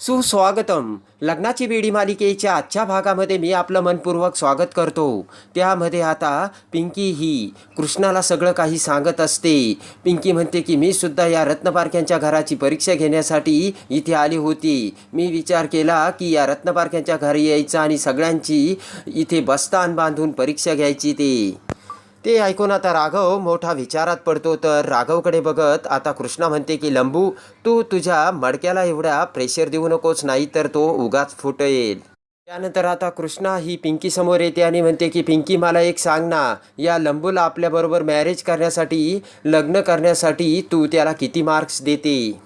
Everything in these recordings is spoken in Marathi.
सुस्वागतम. लग्नाची बेडी मालिकेच्या आजच्या भागामध्ये मी आपलं मनपूर्वक स्वागत करतो. त्यामध्ये आता पिंकी ही कृष्णाला सगळं काही सांगत असते. पिंकी म्हणते की मी सुद्धा या रत्नपारख्यांच्या घराची परीक्षा घेण्यासाठी इथे आली होती. मी विचार केला की या रत्नपारख्यांच्या घरी यायचं आणि सगळ्यांची इथे बस्तान बांधून परीक्षा घ्यायची ते. ते ऐकून आता राघव मोठा विचारात पडतो. तर राघवकडे बघत आता कृष्णा म्हणते की लंबू तू तुझ्या मडक्याला एवढा प्रेशर देऊ नकोस नाही तर तो उगाच फुटेल. त्यानंतर आता कृष्णा ही पिंकी समोर येते आणि म्हणते की पिंकी मला एक सांग ना या लंबूला आपल्याबरोबर मॅरेज करण्यासाठी लग्न करण्यासाठी तू त्याला किती मार्क्स देते?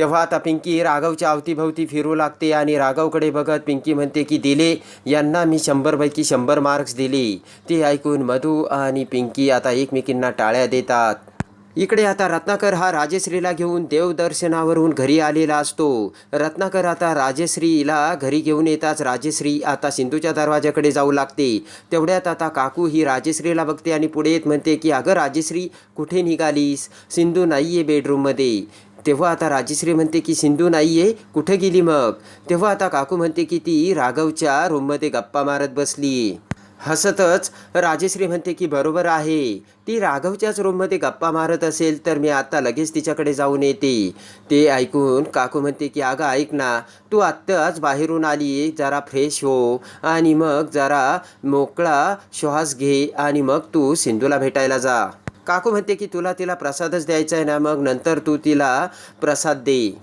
तेव्हा आता पिंकी राघवच्या अवतीभवती फिरू लागते आणि राघवकडे बघत पिंकी म्हणते की दिले यांना मी शंभरपैकी शंभर मार्क्स दिले. ते ऐकून मधू आणि पिंकी आता एकमेकींना टाळ्या देतात. इकडे आता रत्नाकर हा राजश्रीला घेऊन देवदर्शनावरून घरी आलेला असतो. रत्नाकर आता राजश्रीला घरी घेऊन येताच राजश्री आता सिंधूच्या दरवाजाकडे जाऊ लागते. तेवढ्यात आता काकू ही राजश्रीला बघते आणि पुढे येत म्हणते की अगं राजश्री कुठे निघालीस? सिंधू नाही आहे बेडरूममध्ये तेव्हा आता राजश्री म्हणते की सिंधू नाही आहे कुठे गेली मग? तेव्हा आता काकू म्हणते की ती राघवच्या रूममध्ये गप्पा मारत बसली. हसतच राजश्री म्हणते की बरोबर आहे. ती राघवच्याच रूममध्ये गप्पा मारत असेल तर मी आत्ता लगेच तिच्याकडे जाऊन येते. ते ऐकून काकू म्हणते की अगं ऐक ना. तू आत्ताच बाहेरून आली. जरा फ्रेश हो. आणि मग जरा मोकळा श्वास घे. आणि मग तू सिंधूला भेटायला जा. काकू म्हणते की तुला तिला प्रसादच द्यायचा आहे ना मग नंतर तू तिला प्रसाद दे.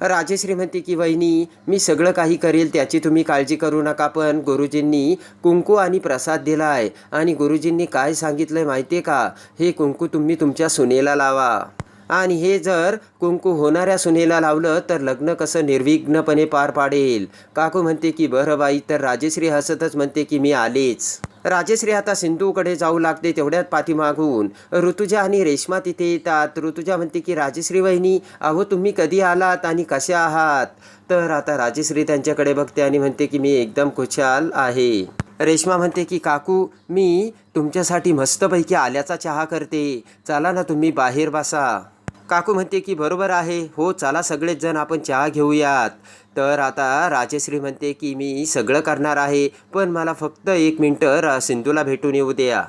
राजेश्री म्हणते की वहिनी मी सगळं काही करेल त्याची तुम्ही काळजी करू नका पण गुरुजींनी कुंकू आणि प्रसाद दिला आहे. आणि गुरुजींनी काय सांगितलं आहे माहिती आहे का? हे कुंकू तुम्ही तुमच्या सुनेला लावा. आणि हे जर कुंकू होणाऱ्या सुनेला लावलं तर लग्न कसं निर्विघ्नपणे पार पाडेल? काकू म्हणते की बरं बाई. तर राजेश्री हसतच म्हणते की मी आलेच. राजश्री आता सिंधूकडे जाऊ लागते तेवढ्यात पाठीमागून. ऋतुजा आणि रेश्मा तिथे येतात. ऋतुजा म्हणते की राजश्री वहिनी अहो तुम्ही कधी आलात आणि कशा आहात? तर आता राजश्री त्यांच्याकडे बघते आणि म्हणते की मी एकदम खुशाल आहे. रेश्मा म्हणते की काकू मी तुमच्यासाठी मस्तपैकी आल्याचा चहा करते. चला ना तुम्ही बाहेर बसा. काकू म्हणते की बरोबर आहे. हो चला सगळेच जण आपण चहा घेऊयात. तर आता राजश्री म्हणते की मी सगळं करणार आहे पण मला फक्त एक मिनटं सिंधूला भेटून येऊ द्या.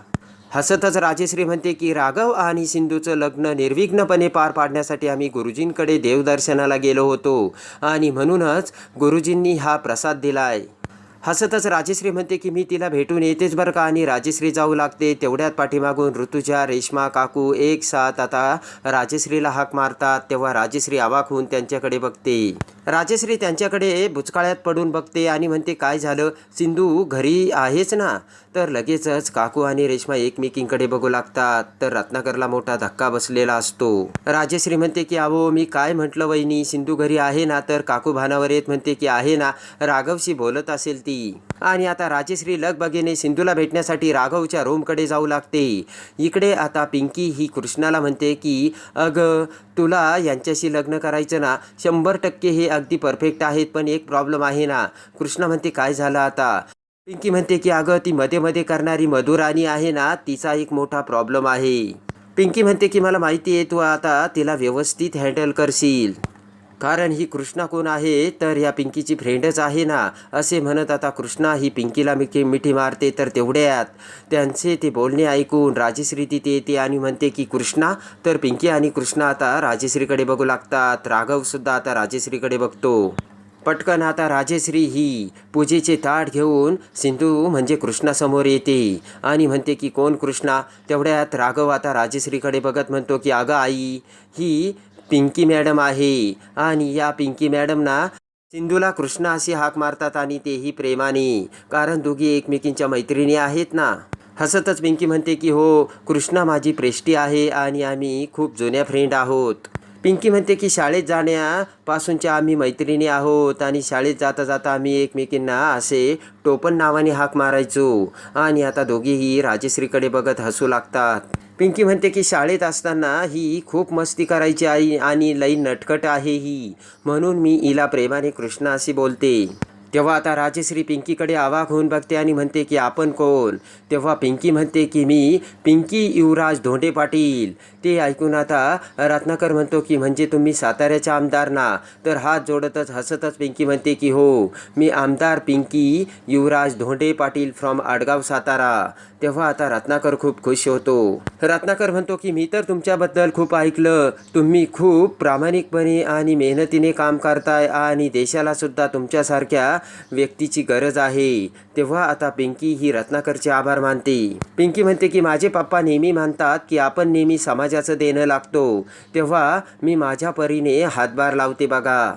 हसतच राजश्री म्हणते की राघव आणि सिंधूचं लग्न निर्विघ्नपणे पार पाडण्यासाठी आम्ही गुरुजींकडे देवदर्शनाला गेलो होतो आणि म्हणूनच गुरुजींनी हा प्रसाद दिलाय. हसतच राजश्री म्हणते की मी तिला भेटून येतेच बरं का आणि राजश्री जाऊ लागते. तेवढ्यात पाठीमागून ऋतुजा रेश्मा काकू एक साथ आता राजश्रीला हाक मारतात तेव्हा राजश्री आवाक होऊन त्यांच्याकडे बघते. राजश्री त्यांच्याकडे बुचकाळ्यात पडून बघते आणि म्हणते काय झालं? सिंधू घरी आहेच ना? तर लगेचच काकू आणि रेश्मा एकमेकींकडे बघू लागतात. तर रत्नाकरला मोठा धक्का बसलेला असतो. राजश्री म्हणते की अहो मी काय म्हटलं वहिनी? सिंधू घरी आहे ना? तर काकू भानावर येत म्हणते की आहे ना. राघवशी बोलत असेल ती. आणि आता राजेश्री लगबगेने सिंधूला भेटण्यासाठी राघवच्या रूमकडे जाऊ लागते. इकडे आता पिंकी ही कृष्णाला म्हणते की अगं तुला यांच्याशी लग्न करायचं ना शंभर टक्के हे अगदी परफेक्ट आहेत पण एक प्रॉब्लेम आहे ना. कृष्णा म्हणते काय झालं आता? पिंकी म्हणते की अगं ती मध्ये मध्ये करणारी मधुराणी आहे ना तिचा एक मोठा प्रॉब्लेम आहे. पिंकी म्हणते की मला माहिती आहे तू आता तिला व्यवस्थित हँडल करशील. कारण ही कृष्णा कोण आहे? तर या पिंकीची फ्रेंडच आहे ना? असे म्हणत आता कृष्णा ही पिंकीला मिठी मिठी मारते तर तेवढ्यात. त्यांचे ते बोलणे ऐकून राजेश्री तिथे येते आणि म्हणते की कृष्णा तर पिंकी आणि कृष्णा आता राजेश्रीकडे बघू लागतात. राघवसुद्धा आता राजेश्रीकडे बघतो. पटकन आता राजेश्री ही पूजेचे ताट घेऊन सिंधू म्हणजे कृष्णासमोर येते आणि म्हणते की कोण कृष्णा? तेवढ्यात राघव आता राजेश्रीकडे बघत म्हणतो की अगं आई ही पिंकी मॅडम आहे. आणि या पिंकी मॅडम ना सिंधूला कृष्णा अशी हाक मारतात आणि तेही प्रेमाने. कारण दोघी एकमेकींच्या मैत्रिणी आहेत ना. हसतच पिंकी म्हणते की हो कृष्णा माझी प्रेष्टी आहे आणि आम्ही खूप जुन्या फ्रेंड आहोत. पिंकी म्हणते की शाळेत जाण्यापासूनच्या आम्ही मैत्रिणी आहोत आणि शाळेत जाता जाता आम्ही एकमेकींना असे टोपण नावाने हाक मारायचो. आणि आता दोघेही राजेश्रीकडे बघत हसू लागतात. पिंकी म्हणते की शाळेत असताना ही खूप मस्ती करायची आई आणि लई नटकट आहे ही. म्हणून मी हिला प्रेमाने कृष्णा अशी बोलते. तेव्हा आता राजश्री पिंकीकडे आवाक होऊन बघते आणि म्हणते की आपण कोण? तेव्हा पिंकी म्हणते की मी पिंकी युवराज धोंडे पाटील. ते ऐकून आता रत्नाकर म्हणतो की म्हणजे तुम्ही साताऱ्याचे आमदार ना? तर हात जोडतच हसतच पिंकी म्हणते की हो मी आमदार पिंकी युवराज धोंडे पाटील फ्रॉम आडगाव सातारा. तेव्हा आता रत्नाकर खूप खुश होतो. रत्नाकर म्हणतो की मी तर तुमच्याबद्दल खूप ऐकलं. तुम्ही खूप प्रामाणिकपणे आणि मेहनतीने काम करताय आणि देशाला सुद्धा तुमच्यासारख्या व्यक्तीची गरज आहे. तेव्हा आता पिंकी ही रत्नाकरचे आभार मानते. पिंकी म्हणते की माझे पप्पा नेहमी मानतात की आपण नेहमी समाजाचं देणं लागतो. तेव्हा मी माझ्या परीने हातभार लावते बघा.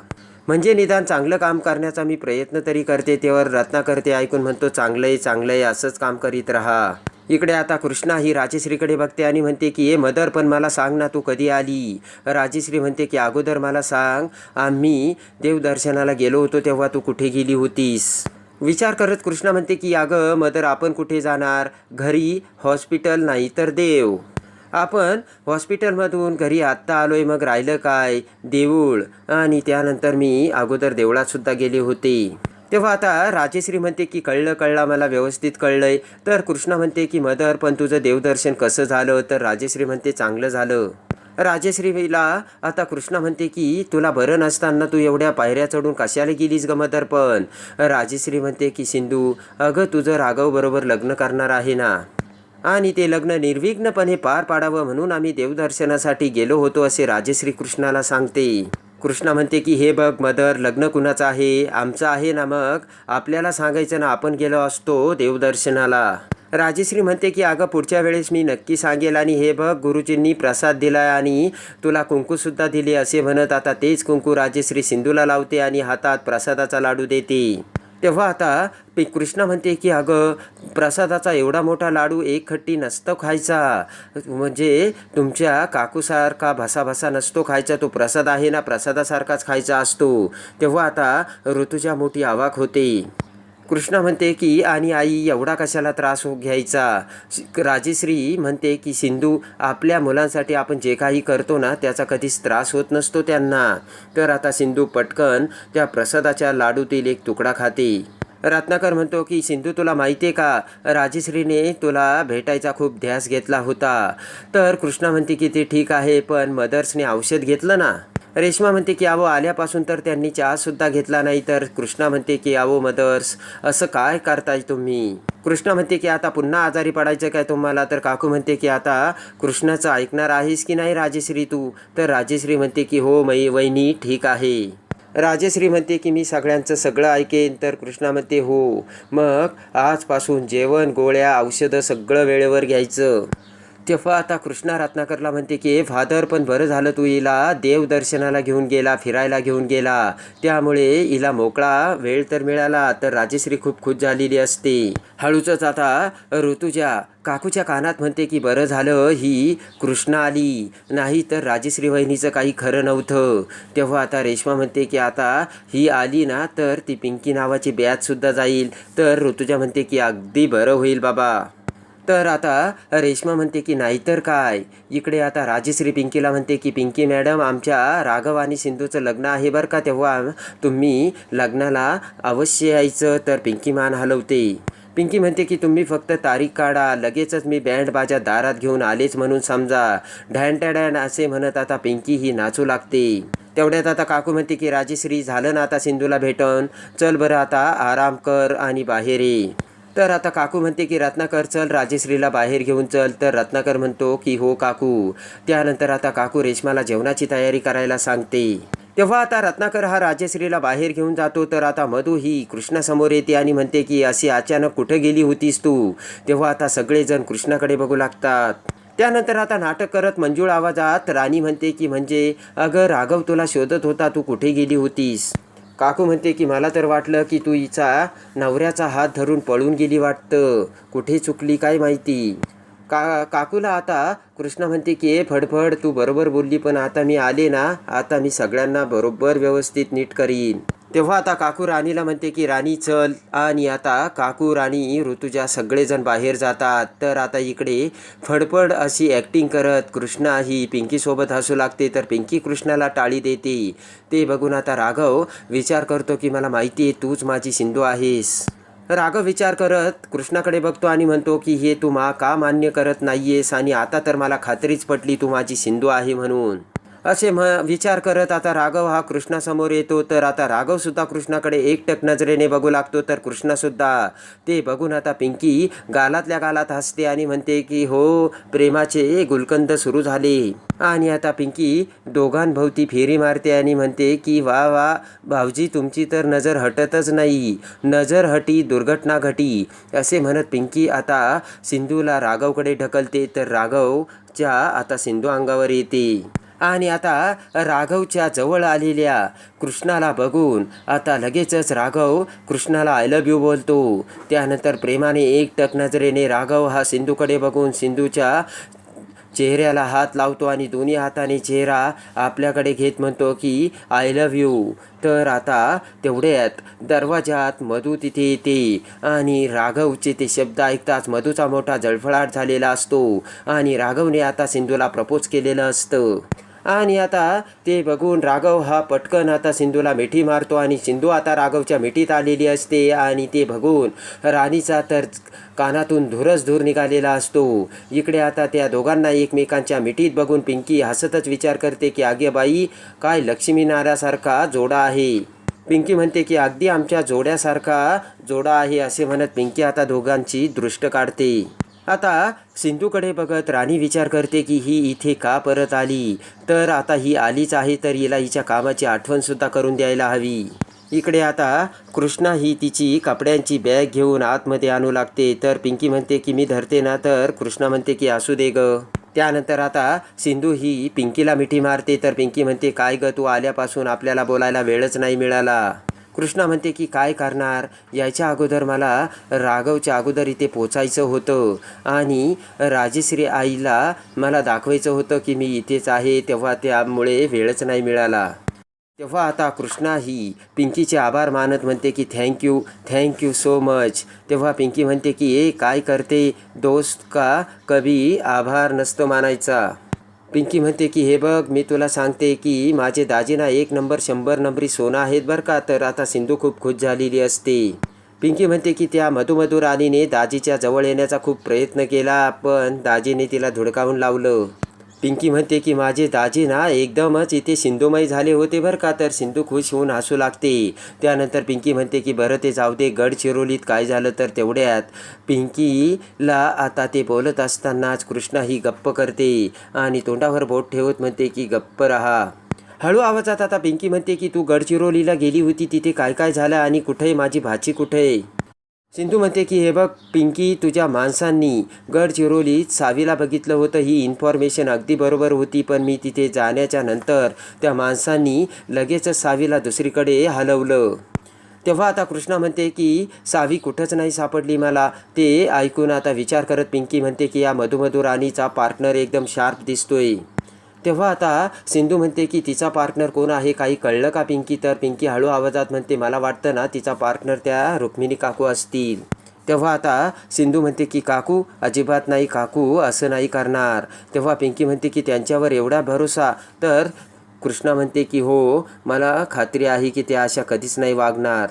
म्हणजे निदान चांगलं काम करण्याचा मी प्रयत्न तरी करते तेव्हा रत्ना करते ऐकून म्हणतो चांगलं आहे चांगलं आहे असंच काम करीत राहा. इकडे आता कृष्णा ही राजेश्रीकडे बघते आणि म्हणते की ए मदर पण मला सांग ना तू कधी आली? राजश्री म्हणते की अगोदर मला सांग आम्ही देवदर्शनाला गेलो होतो तेव्हा तू कुठे गेली होतीस? विचार करत कृष्णा म्हणते की अगं मदर आपण कुठे जाणार? घरी? हॉस्पिटल नाही तर देव. आपण हॉस्पिटलमधून घरी आत्ता आलो आहे मग राहिलं काय? देऊळ. आणि त्यानंतर मी अगोदर देवळातसुद्धा गेले होते. तेव्हा आता राजेश्री म्हणते की कळलं कळलं मला व्यवस्थित कळलंय. तर कृष्णा म्हणते की मदर पण तुझं देवदर्शन कसं झालं? तर राजेश्री म्हणते चांगलं झालं. राजेश्रीला आता कृष्णा म्हणते की तुला बरं नसताना तू एवढ्या पायऱ्या चढून कशाला गेलीस ग मदर पण? राजेश्री म्हणते की सिंधू अगं तुझं राघव बरोबर लग्न करणार आहे ना? आणि ते लग्न निर्विघ्नपणे पार पाडावं म्हणून आम्ही देवदर्शनासाठी गेलो होतो असे राजेश्री कृष्णाला सांगते. कृष्णा म्हणते की हे बघ मदर लग्न कुणाचं आहे? आमचं आहे ना मग? आपल्याला सांगायचं ना आपण गेलो असतो देवदर्शनाला. राजेश्री म्हणते की अगं पुढच्या वेळेस मी नक्की सांगेल आणि हे बघ गुरुजींनी प्रसाद दिलाय आणि तुला कुंकूसुद्धा दिले असे म्हणत आता तेच कुंकू राजेश्री सिंधूला लावते आणि हातात प्रसादाचा लाडू देते. तेव्हा आता पी कृष्णा म्हणते की अगं प्रसादाचा एवढा मोठा लाडू एक खट्टी नसतो खायचा. म्हणजे तुमच्या काकूसारखा भसाभसा नसतो खायचा. तो प्रसाद आहे ना प्रसादासारखाच खायचा असतो. तेव्हा आता ऋतुजा मोठी आवाक होते. कृष्णा म्हणते की आणि आई एवढा कशाला त्रास हो घ्यायचा? राजेश्री म्हणते की सिंधू आपल्या मुलांसाठी आपण जे काही करतो ना त्याचा कधीच त्रास होत नसतो त्यांना. तर आता सिंधू पटकन त्या प्रसादाच्या लाडूतील एक तुकडा खाते. रत्नाकर म्हणतो की सिंधू तुला माहिती आहे का? राजेश्रीने तुला भेटायचा खूप ध्यास घेतला होता. तर कृष्णा म्हणते की ते ठीक आहे पण मदर्सने औषध घेतलं ना? रेश्मा म्हणते की अहो आल्यापासून तर त्यांनी चहासुद्धा घेतला नाही. तर कृष्णा म्हणते की अहो मदर्स असं काय करताय तुम्ही? कृष्णा म्हणते की आता पुन्हा आजारी पडायचं काय तुम्हाला? तर काकू म्हणते की आता कृष्णाचं ऐकणार आहेस की नाही राजेश्री तू? तर राजेश्री म्हणते की हो मै वहिनी ठीक आहे. राजेश्री म्हणते की मी सगळ्यांचं सगळं ऐकेन तर कृष्णा म्हणते हो. मग आजपासून जेवण गोळ्या औषधं सगळं वेळेवर घ्यायचं. तेव्हा आता कृष्णा रत्नाकरला म्हणते की ए फादर पण बरं झालं तू हिला. देवदर्शनाला घेऊन गेला फिरायला घेऊन गेला. त्यामुळे हिला मोकळा वेळ तर मिळाला तर राजेश्री खूप खुश झालेली असते. हळूचच आता ऋतुजा काकूच्या कानात म्हणते की बरं झालं ही कृष्णा आली. नाही तर राजेश्री वहिनीचं काही खरं नव्हतं. तेव्हा आता रेश्मा म्हणते की आता ही आली ना तर ती पिंकी नावाची बॅचसुद्धा जाईल. तर ऋतुजा म्हणते की अगदी बरं होईल बाबा. तर आता रेश्मा म्हणते की नाहीतर काय? इकडे आता राजेश्री पिंकीला म्हणते की पिंकी मॅडम आमच्या राघव आणि सिंधूचं लग्न आहे बरं का? तेव्हा तुम्ही लग्नाला अवश्य यायचं. तर पिंकी मान हलवते. पिंकी म्हणते की तुम्ही फक्त तारीख काढा लगेचच मी बँड बाजा दारात घेऊन आलेच म्हणून समजा. ढॅन असे म्हणत आता पिंकी ही नाचू लागते. तेवढ्यात आता काकू म्हणते की राजेश्री झालं ना आता सिंधूला भेटन. चल बरं आता आराम कर आणि बाहेर ये. तर आता काकू म्हणते की रत्नाकर चल राजेश्रीला बाहेर घेऊन चल. तर रत्नाकर म्हणतो की हो काकू. त्यानंतर आता काकू रेशमाला जेवणाची तयारी करायला सांगते. तेव्हा आता रत्नाकर हा राजश्रीला बाहेर घेऊन जातो तर आता मधू ही कृष्णासमोर येते आणि म्हणते की अशी अचानक कुठं गेली होतीस तू? तेव्हा आता सगळेजण कृष्णाकडे बघू लागतात. त्यानंतर आता नाटक करत मंजूळ आवाजात राणी म्हणते की म्हणजे अगं राघव तुला शोधत होता तू कुठे गेली होतीस? काकू म्हणते की मला तर वाटलं की तू हिचा नवऱ्याचा हात धरून पळून गेली वाटतं. कुठे चुकली काय माहिती? का काकूला आता कृष्णा म्हणते की ए फडफड तू बरोबर बोलली पण आता मी आले ना आता मी सगळ्यांना बरोबर व्यवस्थित नीट करीन. तेव्हा आता काकू राणीला म्हणते की राणी चल. आणि आता काकू राणी ऋतुजा सगळेजण बाहेर जातात. तर आता इकडे फडफड अशी ॲक्टिंग करत कृष्णा ही पिंकीसोबत हसू लागते. तर पिंकी कृष्णाला टाळी देते. ते बघून आता राघव विचार करतो की मला माहिती आहे तूच माझी सिंधू आहेस. राघव विचार करत कृष्णाकडे बघतो आणि म्हणतो की हे तू मा का मान्य करत नाहीयेस? आणि आता तर मला खात्रीच पटली तू माझी सिंधू आहे म्हणून. असे म विचार करत आता राघव हा कृष्णासमोर येतो. तर आता राघवसुद्धा कृष्णाकडे एकटक नजरेने बघू लागतो. तर कृष्णसुद्धा ते बघून आता पिंकी गालातल्या गालात हसते आणि म्हणते की हो प्रेमाचे गुलकंद सुरू झाले. आणि आता पिंकी दोघांभोवती फेरी मारते आणि म्हणते की वा वा भाऊजी तुमची तर नजर हटतच नाही. नजर हटी दुर्घटना घटी. असे म्हणत पिंकी आता सिंधूला राघवकडे ढकलते. तर राघवच्या आता सिंधू अंगावर येते. आणि आता राघवच्या जवळ आलेल्या कृष्णाला बघून आता लगेचच राघव कृष्णाला आय लव यू बोलतो. त्यानंतर प्रेमाने एकटक नजरेने राघव हा सिंधूकडे बघून सिंधूच्या चेहऱ्याला हात लावतो आणि दोन्ही हाताने चेहरा आपल्याकडे घेत म्हणतो की आय लव यू तर आता तेवढ्यात दरवाजात मधू तिथे येते आणि राघवचे ते शब्द ऐकताच मधूचा मोठा जळफळाट झालेला असतो आणि राघवने आता सिंधूला प्रपोज केलेलं असतं. आणि आता ते बघून राघव हा पटकन आता सिंधूला मिठी मारतो आणि सिंधू आता राघवच्या मिठीत आलेली असते आणि ते बघून राणीचा तर कानातून धुरच धूर निघालेला असतो. इकडे आता त्या दोघांना एकमेकांच्या मिठीत बघून पिंकी हसतच विचार करते की आगे बाई काय लक्ष्मीनारासारखा जोडा आहे. पिंकी म्हणते की अगदी आमच्या जोड्यासारखा जोडा आहे असे म्हणत पिंकी आता दोघांची दृष्ट काढते. आता सिंधूकडे बघत राणी विचार करते की ही इथे का परत आली? तर आता ही आलीच आहे तर हिला हिच्या कामाची आठवणसुद्धा करून द्यायला हवी. इकडे आता कृष्णा ही तिची कपड्यांची बॅग घेऊन आतमध्ये आणू लागते. तर पिंकी म्हणते की मी धरते ना तर. कृष्णा म्हणते की असू दे ग. त्यानंतर आता सिंधू ही पिंकीला मिठी मारते. तर पिंकी म्हणते काय ग तू आल्यापासून आपल्याला बोलायला वेळच नाही मिळाला. कृष्णा म्हणते की काय करणार? याच्या अगोदर मला राघवच्या अगोदर इथे पोचायचं होतं आणि राजेश्री आईला मला दाखवायचं होतं की मी इथेच आहे तेव्हा त्यामुळे वेळच नाही मिळाला. तेव्हा आता कृष्णा ही पिंकीचे आभार मानत म्हणते की थँक्यू थँक्यू सो मच तेव्हा पिंकी म्हणते की ए काय करते? दोस्त का कभी आभार नसतो मानायचा. पिंकी म्हणते की हे बघ मी तुला सांगते की माझे दाजीना एक नंबर शंभर नंबरी सोनं आहेत बरं का तर आता सिंधू खूप खुश झालेली असते. पिंकी म्हणते की त्या मधुमधू राणीने दाजीच्या जवळ येण्याचा खूप प्रयत्न केला पण दाजीने तिला धुडकावून लावलं. पिंकी म्हणते की माझे दाजी ना एकदमच इथे सिंधुमय झाले होते बरं का तर सिंधू खुश होऊन हसू लागते. त्यानंतर पिंकी म्हणते की बरं ते जाऊ दे गडचिरोलीत काय झालं तर तेवढ्यात. पिंकीला आता ते बोलत असतानाच कृष्णा ही गप्प करते आणि तोंडावर बोट ठेवत म्हणते की गप्प रहा. हळू आवाजात आता पिंकी म्हणते की तू गडचिरोलीला गेली होती तिथे काय काय झालं आणि कुठे? माझी भाची कुठे? सिंधू म्हणते की हे बघ पिंकी तुझ्या माणसांनी गडचिरोलीत सावीला बघितलं होतं. ही इन्फॉर्मेशन अगदी बरोबर होती पण मी तिथे जाण्याच्या नंतर त्या माणसांनी लगेचच सावीला दुसरीकडे हलवलं. तेव्हा आता कृष्णा म्हणते की सावी कुठंच नाही सापडली मला. ते ऐकून आता विचार करत पिंकी म्हणते की या मधुमधू राणीचा पार्टनर एकदम शार्प दिसतोय. तेव्हा आता सिंधू म्हणते की तिचा पार्टनर कोण आहे? काही कळलं का पिंकी? तर पिंकी हळू आवाजात म्हणते मला वाटतं ना तिचा पार्टनर त्या रुक्मिणी काकू असतील. तेव्हा आता सिंधू म्हणते की काकू अजिबात नाही काकू असं नाही करणार. तेव्हा पिंकी म्हणते की त्यांच्यावर एवढा भरोसा. तर कृष्णा म्हणते की हो मला खात्री आहे की त्या अशा कधीच नाही वागणार.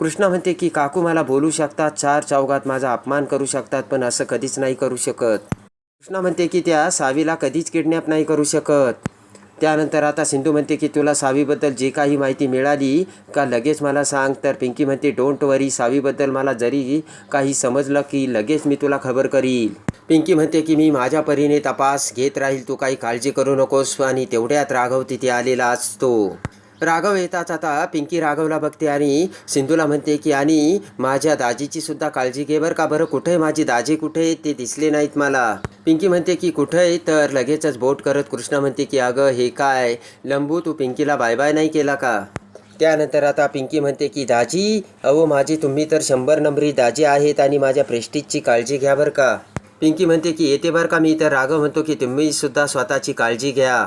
कृष्णा म्हणते की काकू मला बोलू शकतात चार चौघात माझा अपमान करू शकतात पण असं कधीच नाही करू शकत. कृष्णा म्हणते की त्या सावीला कधीच किडनॅप नाही करू शकत. त्यानंतर आता सिंधू म्हणते की तुला सावीबद्दल जे काही माहिती मिळाली का लगेच मला सांग. तर पिंकी म्हणते डोंट वरी सावीबद्दल मला जरी काही समजलं की लगेच मी तुला खबर करील. पिंकी म्हणते की मी माझ्या परीने तपास घेत राहील तू काही काळजी करू नकोस. आणि तेवढ्यात राघव तिथे आलेला असतो. राघव येताच आता पिंकी राघवला बघते आणि सिंधूला म्हणते की आणि माझ्या दाजीची सुद्धा काळजी घे बरं का? बरं कुठे माझी दाजी? कुठे ते दिसले नाहीत मला. पिंकी म्हणते की कुठे तर लगेचच बोट करत कृष्णा म्हणते की अगं हे काय? लंबू तू पिंकीला बाय बाय नाही केला का? त्यानंतर आता पिंकी म्हणते की दाजी अहो माझी तुम्ही तर शंभर नंबरी दाजी आहेत आणि माझ्या प्रेस्टिजची काळजी घ्या बरं का? पिंकी म्हणते की येते बरं का मी? तर राघव म्हणतो की तुम्ही सुद्धा स्वतःची काळजी घ्या.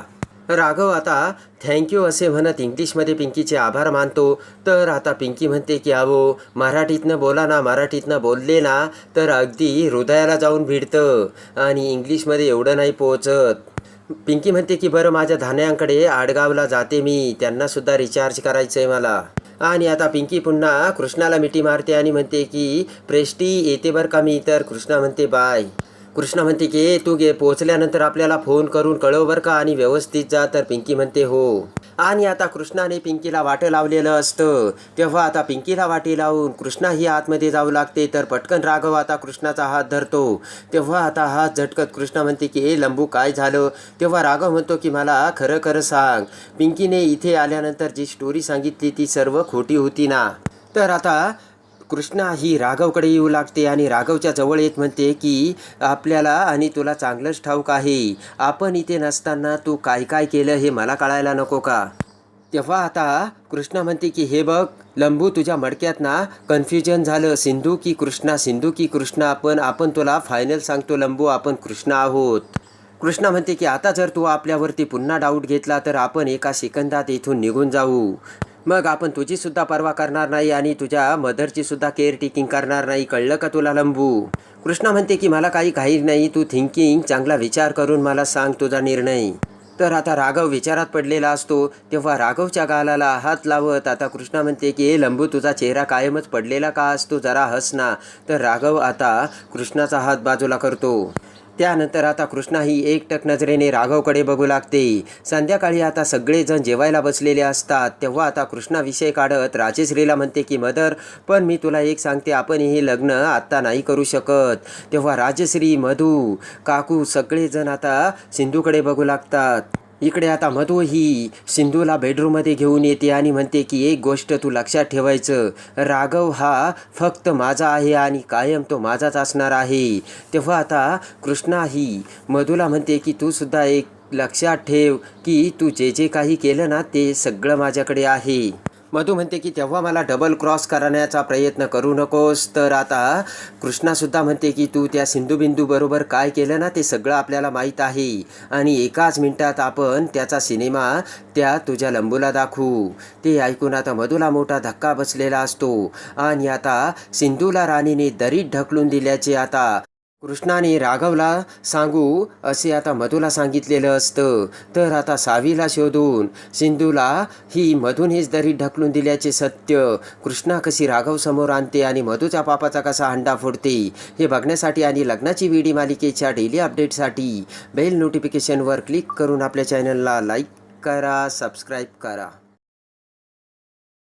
राघव आता थँक्यू असे म्हणत इंग्लिशमध्ये पिंकीचे आभार मानतो. तर आता पिंकी म्हणते की अहो मराठीतनं बोला ना मराठीतनं बोलले ना तर अगदी हृदयाला जाऊन भिडतं आणि इंग्लिशमध्ये एवढं नाही पोचत पिंकी म्हणते की बरं माझ्या धान्यांकडे आडगावला जाते मी त्यांनासुद्धा रिचार्ज करायचं आहे मला. आणि आता पिंकी पुन्हा कृष्णाला मिठी मारते आणि म्हणते की प्रेष्टी येते बरं का मी? तर कृष्णा म्हणते बाय कृष्णा म्हणते की तू गे पोचल्यानंतर आपल्याला फोन करून कळव बरं का आणि व्यवस्थित जा. तर पिंकी म्हणते हो. आणि आता कृष्णाने पिंकीला वाटं लावलेलं असतं. तेव्हा आता पिंकीला वाटी लावून कृष्णा ही आतमध्ये जाऊ लागते. तर पटकन राघव आता कृष्णाचा हात धरतो. तेव्हा आता हात झटकत कृष्णा म्हणते की ए लंबू काय झालं? तेव्हा राघव म्हणतो की मला खरं खरं सांग. पिंकीने इथे आल्यानंतर जी स्टोरी सांगितली ती सर्व खोटी होती ना. तर आता कृष्णा ही राघवकडे येऊ लागते आणि राघवच्या जवळ येत म्हणते की आपल्याला आणि तुला चांगलंच ठाऊक आहे. आपण इथे नसताना तू काय काय केलं हे मला कळायला नको का? तेव्हा आता कृष्णा म्हणते की हे बघ लंबू तुझ्या मडक्यात ना कन्फ्युजन झालं. सिंधू की कृष्णा सिंधू की कृष्णा आपण आपण तुला फायनल सांगतो लंबू आपण कृष्णा आहोत. कृष्णा म्हणते की आता जर तू आपल्यावरती पुन्हा डाऊट घेतला तर आपण एका सेकंदात इथून निघून जाऊ. मग आपण तुझी सुद्धा पर्वा करणार नाही आणि तुझ्या मदरची सुद्धा केअर टेकिंग करणार नाही. कळलं का तुला लंबू? कृष्णा म्हणते की मला काही घाई नाही. तू थिंकिंग चांगला विचार करून मला सांग तुझा निर्णय. तर आता राघव विचारात पडलेला असतो. तेव्हा राघवच्या गालाला हात लावत आता कृष्णा म्हणते की हे लंबू तुझा चेहरा कायमच पडलेला का असतो? जरा हस ना. तर राघव आता कृष्णाचा हात बाजूला करतो. त्यानंतर आता कृष्णा ही एकटक नजरेने राघवकडे बघू लागते. संध्याकाळी आता सगळेजण जेवायला बसलेले असतात. तेव्हा आता कृष्णा विषय काढत राजेश्रीला म्हणते की मदर पण मी तुला एक सांगते आपण हे लग्न आत्ता नाही करू शकत. तेव्हा राजश्री मधू काकू सगळेजण आता सिंधूकडे बघू लागतात. इकडे आता मधू ही सिंधूला बेडरूममध्ये घेऊन येते आणि म्हणते की एक गोष्ट तू लक्षात ठेवायचं. राघव हा फक्त माझा आहे आणि कायम तो माझाच असणार आहे. तेव्हा आता कृष्णा ही मधूला म्हणते की तू सुद्धा एक लक्षात ठेव की तू जे जे काही केलं ना ते सगळं माझ्याकडे आहे. मधू म्हणते की तेव्हा मला डबल क्रॉस करण्याचा प्रयत्न करू नकोस. तर आता कृष्णासुद्धा म्हणते की तू त्या सिंधुबिंदूबरोबर काय केलं ना ते सगळं आपल्याला माहीत आहे. आणि एकाच मिनटात आपण त्याचा सिनेमा त्या तुझ्या लंबूला दाखवू. ते ऐकून आता मधूला मोठा धक्का बसलेला असतो. आणि आता सिंधूला राणीने दरीत ढकलून दिल्याचे आता कृष्णाने राघवला सांगू असे आता मधूला सांगितलेलं असतं. तर आता सावीला शोधून सिंधूला ही मधून हेच दरीत ढकलून दिल्याचे सत्य. कृष्णा कशी राघव समोर आणते आणि मधूच्या पापाचा कसा हंडा फोडते हे बघण्यासाठी आणि लग्नाची व्हिडी मालिकेच्या डेली अपडेटसाठी बेल नोटिफिकेशनवर क्लिक करून आपल्या चॅनलला लाईक करा सबस्क्राईब करा.